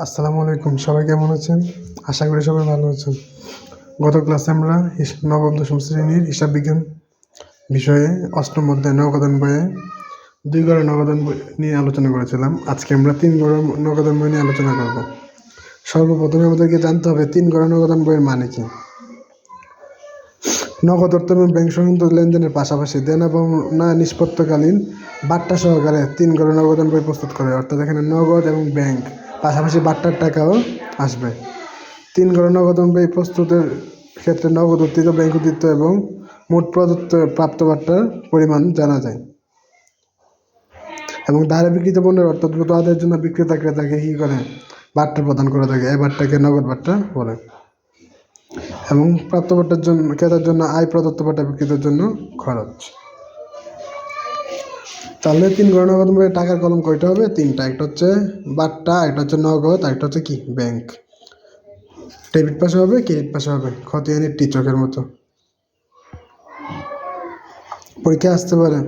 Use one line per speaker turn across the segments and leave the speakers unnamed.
আসসালামু আলাইকুম, সবাই কেমন আছেন? আশা করি সবাই ভালো আছেন। গত ক্লাসে আমরা নবম দশম শ্রেণির হিসাব বিজ্ঞান বিষয়ে অষ্টম অধ্যায় নগদান বইয়ে দুই গড়ের নগদান বই নিয়ে আলোচনা করেছিলাম। আজকে আমরা তিন গড়ের নগদান বই নিয়ে আলোচনা করব। সর্বপ্রথমে আমাদেরকে জানতে হবে তিন গড়ের নগদান বইয়ের মানে কি? নগদ অর্থ এবং ব্যাংক সংক্রান্ত লেনদেনের পাশাপাশি দেনা পাওনা নিষ্পত্তিকালীন বাট্টা সহকারে তিন গড়ের নগদান বই প্রস্তুত করে। অর্থাৎ এখানে নগদ এবং ব্যাংক। পাশাপাশি বাট্টার টাকাও আসবে। তিন গড়ের নগদ বই প্রস্তুতের ক্ষেত্রে নগদ উত্থিত ব্যাংক উত্থিত এবং মোট প্রদত্ত প্রাপ্ত বাট্টার পরিমাণ জানা যায়। এবং ধারে বিক্রিত পণ্যের অর্থাৎ আদায়ের জন্য বিক্রেতা ক্রেতাকে কী করে? বাট্টা প্রদান করে থাকে, এই বাট্টাকে নগদ বাট্টা বলে। এবং প্রাপ্ত বাট্টার জন্য, ক্রেতার জন্য আয় প্রদত্ত বাট্টা বিক্রেতার জন্য খরচ। তাহলে তিন নগদ বইয়ের টাকার কলম কয়টা হবে? তিনটা। একটা হচ্ছে বাট্টা, একটা হচ্ছে নগদ একটা হচ্ছে কি? ব্যাংক। ডেবিট পাশে হবে ক্রেডিট পাশে হবে। খতিয়ানির টিচকের মতো। পরীক্ষায় আসতে পারে।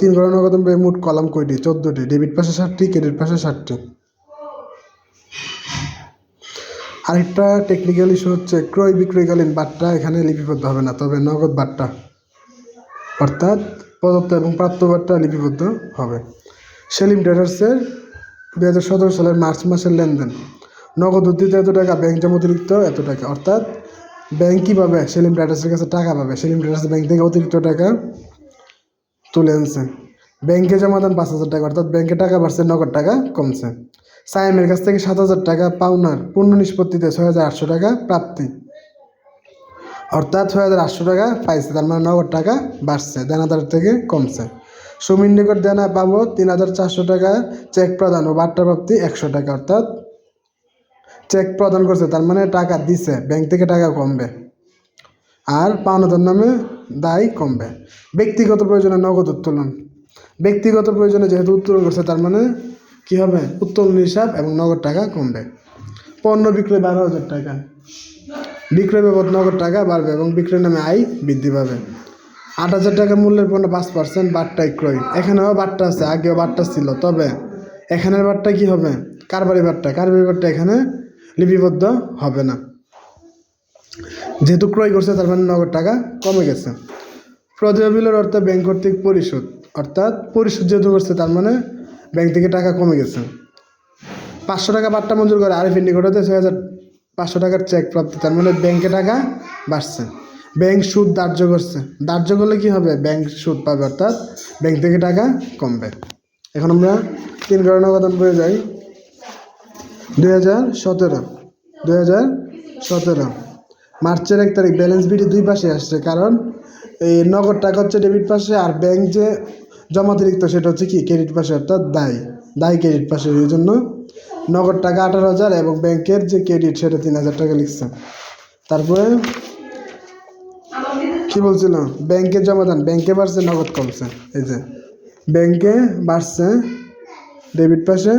তিন গড় নগদ মোট কলাম কয়টি? চোদ্দোটি। ডেবিট পাশে ষাটটি, ক্রেডিট পাশে ষাটটি। আরেকটা টেকনিক্যাল ইস্যু হচ্ছে ক্রয় বিক্রয়কালীন বাট্টা এখানে লিপিবদ্ধ হবে না, তবে নগদ বাট্টা। অর্থাৎ প্রদত্ত এবং প্রাপ্তবারটা লিপিবদ্ধ হবে। সেলিম ট্রেডার্সের দু হাজার সতেরো সালের মার্চ মাসের লেনদেন। নগদ উদ্ধৃত এত টাকা ব্যাংক জমা অতিরিক্ত এত টাকা। অর্থাৎ ব্যাংক কীভাবে সেলিম ট্রেডার্সের কাছে টাকা পাবে। সেলিম ট্রেডার্স ব্যাংক থেকে অতিরিক্ত টাকা তুলে আনছে। ব্যাংকে জমা দেন পাঁচ হাজার টাকা, অর্থাৎ ব্যাংকে টাকা বাড়ছে, নগদ টাকা কমছে। সাইমের কাছ থেকে সাত হাজার টাকা পাওনার পূর্ণ নিষ্পত্তিতে ছয় হাজার আটশো টাকা প্রাপ্তি। অর্থাৎ ছয় হাজার আটশো টাকা পাইছে, তার মানে নগদ টাকা বাড়ছে দেনাদার থেকে কমছে। সুমির নিকট দেনা পাবো তিন হাজার চারশো টাকা, চেক প্রদান ও বাট্টা প্রাপ্তি একশো টাকা, অর্থাৎ চেক প্রদান করছে, তার মানে টাকা দিছে, ব্যাংক থেকে টাকা কমবে, আর পাওনাদার নামে দায় কমবে। ব্যক্তিগত প্রয়োজনে নগদ উত্তোলন, ব্যক্তিগত প্রয়োজনে যেহেতু উত্তোলন করছে, তার মানে কী হবে? উত্তোলন হিসাব এবং নগদ টাকা কমবে। পণ্য বিক্রয় বারো হাজার টাকা। বিক্রয় বাবদ নগদ টাকা বাড়বে এবং বিক্রয় নামে আয় বৃদ্ধি পাবে। আট হাজার টাকা মূল্যের পণ্য পাঁচ পার্সেন্ট বাট্টায় ক্রয়। এখানেও বাট্টা আছে, আগেও বাট্টা ছিল। তবে এখানের বাট্টা কি হবে? কারবারি বাট্টা কারবারি বাট্টা এখানে লিপিবদ্ধ হবে না। যেহেতু ক্রয় করছে, তার মানে নগদ টাকা কমে গেছে। প্রদেয় বিলের অর্থ ব্যাংক কর্তৃক পরিশোধ। অর্থাৎ পরিশোধ যেহেতু করছে, তার মানে ব্যাংক থেকে টাকা কমে গেছে। পাঁচশো টাকা বাট্টা মঞ্জুর করে আরিফিন নিকটতে ছয় হাজার পাঁচশো টাকার চেক প্রাপ্তি। তার মানে ব্যাংকে টাকা বাড়ছে। ব্যাংক সুদ ধার্য করছে। ধার্য করলে কি হবে? ব্যাংক সুদ পাবে, অর্থাৎ ব্যাংক থেকে টাকা কমবে। এখন আমরা তিন কারণ অবদান বয়ে যাই। দুই হাজার সতেরো। দুই হাজার সতেরো। মার্চের এক তারিখ ব্যালেন্স বিটি দুই পাশে আসছে। কারণ এই নগদ টাকা হচ্ছে ডেবিট পাশে আর ব্যাংক যে জমা অতিরিক্ত, সেটা হচ্ছে কি? ক্রেডিট পাশে, অর্থাৎ দায়। দায় ক্রেডিট পাশে। এই জন্য নগদ টাকা আঠারো হাজার এবং ব্যাংকের যে ক্রেডিট সেটা তিন হাজার টাকা লিখছে। তারপরে কি বলছিল? ব্যাংকে জমা দেন, ব্যাংকে বাড়ছে, নগদ কমছে। এই যে, ব্যাংকে বাড়ছে, ডেবিট পাশে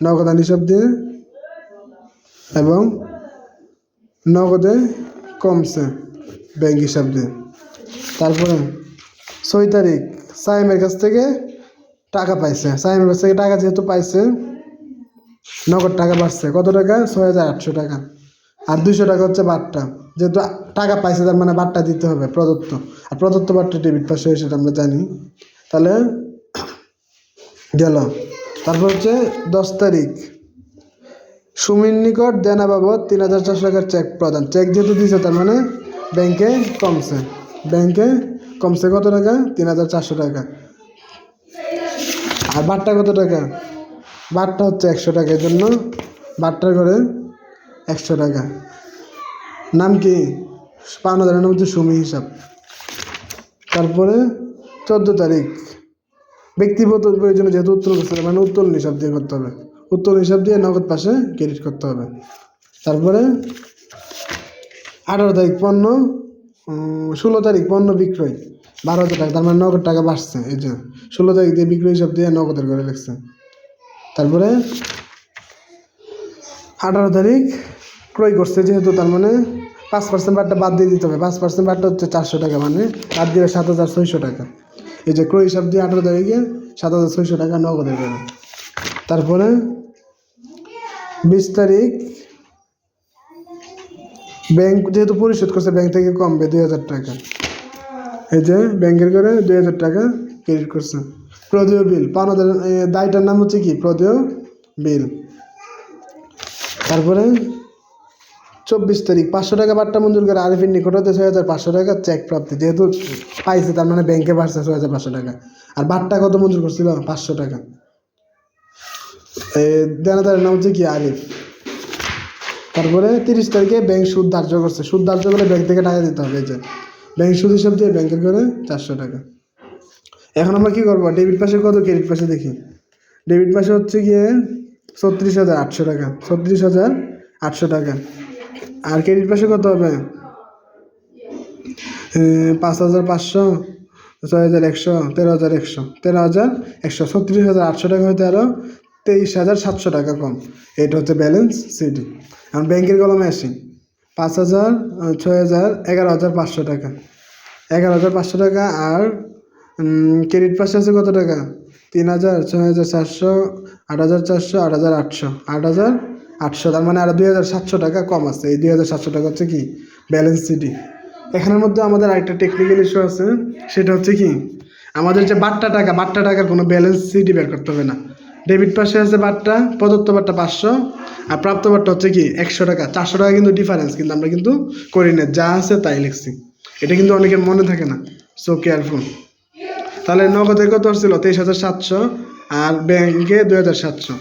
নগদান হিসাব দিয়ে এবং নগদে কমছে ব্যাংক হিসাব দিয়ে। তারপরে ছয় তারিখ, সাইমের কাছ থেকে টাকা পাইছে। সাইমের কাছ থেকে টাকা যেহেতু পাইছে নগদ টাকা বাড়ছে। কত টাকা? ছয় হাজার আটশো টাকা। আর দুইশো টাকা হচ্ছে বাট্টা যেহেতু টাকা পাইছে, তার মানে বাট্টা দিতে হবে প্রদত্ত। আর প্রদত্ত বাট্টা ডেবিট পাশে সেটা আমরা জানি। তাহলে গেল। তারপর হচ্ছে দশ তারিখ। সুমির নিকট দেনা বাবদ তিন হাজার চারশো টাকার চেক প্রদান। চেক যেহেতু দিয়েছে তার মানে ব্যাংকে কমছে। ব্যাংকে কমছে কত টাকা? তিন হাজার চারশো টাকা। আর বাট্টা কত টাকা? বাট্টা হচ্ছে একশো টাকা জন্য বাট্টার করে একশো টাকা। নাম কি? পাওনা দাঁড়ানোর নাম হচ্ছে সুমি হিসাব। তারপরে চোদ্দ তারিখ। ব্যক্তিগত প্রয়োজনে যেহেতু উত্তোলন করতে মানে উত্তোলন হিসাব দিয়ে করতে হবে। উত্তোলন হিসাব দিয়ে নগদ পাশে ক্রেডিট করতে হবে। তারপরে আঠারো তারিখ পণ্য ষোলো তারিখ পণ্য বিক্রয়। বারো হাজার টাকা, তার মানে নগদ টাকা বাড়ছে, এই যে। ষোলো তারিখ দিয়ে বিক্রয় হিসাব দিয়ে নগদের করে লিখছে। তারপরে আঠারো তারিখ ক্রয় করছে, যেহেতু তার মানে পাঁচ পার্সেন্ট বারটা বাদ দিয়ে দিতে হবে। পাঁচ পার্সেন্ট বারটা হচ্ছে চারশো টাকা মানে বাদ দিয়ে সাত হাজার ছয়শো টাকা। এই যে ক্রয় হিসাব দিয়ে আঠারো তারিখে সাত হাজার ছয়শো টাকা নগদের করে তারপরে বিশ তারিখ ব্যাংক যেহেতু পরিশোধ করছে, ব্যাংক থেকে কমবে দুই হাজার টাকা। এই যে ব্যাংকের করে দুই হাজার টাকা ক্রেডিট করছে। প্রদেয় বিল। পাওনাদার দায়টার নাম হচ্ছে কি? প্রদেয় বিল। তারপরে চব্বিশ তারিখ, পাঁচশো টাকা বাট্টা মঞ্জুর করে আরিফিন নিকট হতে ছয় হাজার পাঁচশো টাকা চেক প্রাপ্তি। যেহেতু পাইছে, তার মানে ব্যাংকে বাড়ছে ছয় হাজার পাঁচশো টাকা। আর বাট্টা কত মঞ্জুর করছিল? পাঁচশো টাকা। দেনাদারের নাম হচ্ছে কি? আরিফ। তারপরে তিরিশ তারিখে ব্যাংক সুদ ধার্য করছে। সুদ ধার্য করে ব্যাংক থেকে টাকা দিতে হবে, এই যে। ব্যাংক সুদ হিসাব দিয়ে ব্যাংকের করে চারশো টাকা। এখন আমরা কি করব? ডেবিট পাশে কত ক্রেডিট পাশে দেখি। ডেবিট পাশে হচ্ছে গিয়ে ছত্রিশ হাজার আটশো টাকা। ছত্রিশ হাজার আটশো টাকা। আর ক্রেডিট পাশে কত হবে? পাঁচ হাজার পাঁচশো, ছয় হাজার একশো, তেরো হাজার একশো। তেরো হাজার একশো। ছত্রিশ হাজার আটশো টাকা হইতে আরও তেইশ হাজার সাতশো টাকা কম। এটা হচ্ছে ব্যালেন্স সিডি। এখন ব্যাংকের কলমে আসি। পাঁচ হাজার, ছয় হাজার, এগারো হাজার পাঁচশো টাকা। এগারো হাজার পাঁচশো টাকা আর ক্রেডিট পাশে আছে কত টাকা? তিন হাজার, ছয় হাজার চারশো আট হাজার চারশো, আট হাজার আটশো। আট হাজার আটশো, তার মানে আরও দুই হাজার সাতশো টাকা কম আছে। এই দুই হাজার সাতশো টাকা হচ্ছে কি? ব্যালেন্স সিডি এখানের মধ্যে আমাদের আরেকটা টেকনিক্যাল ইস্যু আছে, সেটা হচ্ছে কি? আমাদের যে বাট্টা টাকা, বাট্টা টাকার কোনো ব্যালেন্স সিডি বের করতে হবে না। ডেবিট পাশে আছে বাট্টা, প্রদত্ত বাট্টা পাঁচশো, আর প্রাপ্ত বাট্টা হচ্ছে কি? একশো টাকা। চারশো টাকা কিন্তু ডিফারেন্স কিন্তু আমরা কিন্তু করি না। যা আছে তাই লিখছি। এটা কিন্তু অনেকের মনে থাকে না। সো কেয়ারফুল তাহলে নগদে কত ছিল তেইশ হাজার সাতশো আর ব্যাংকে দুই হাজার সাতশো।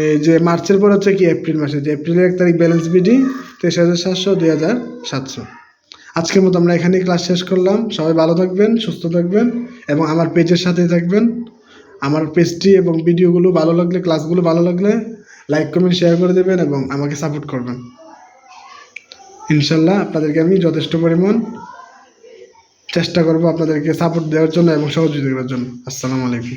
এই যে মার্চের পর হচ্ছে কি? এপ্রিল মাসে। যে এপ্রিলের এক তারিখ ব্যালেন্স বিডি, তেইশ হাজার সাতশো, দুই হাজার সাতশো। আজকের মতো আমরা এখানেই ক্লাস শেষ করলাম। সবাই ভালো থাকবেন, সুস্থ থাকবেন এবং আমার পেজের সাথেই থাকবেন। আমার পেজটি এবং ভিডিওগুলো ভালো লাগলে ক্লাসগুলো ভালো লাগলে লাইক কমেন্ট শেয়ার করে দেবেন এবং আমাকে সাপোর্ট করবেন। ইনশাল্লাহ আপনাদেরকে আমি যথেষ্ট পরিমাণ চেষ্টা করব আপনাদেরকে সাপোর্ট দেওয়ার জন্য এবং সহযোগিতা করার জন্য। আসসালামু আলাইকুম।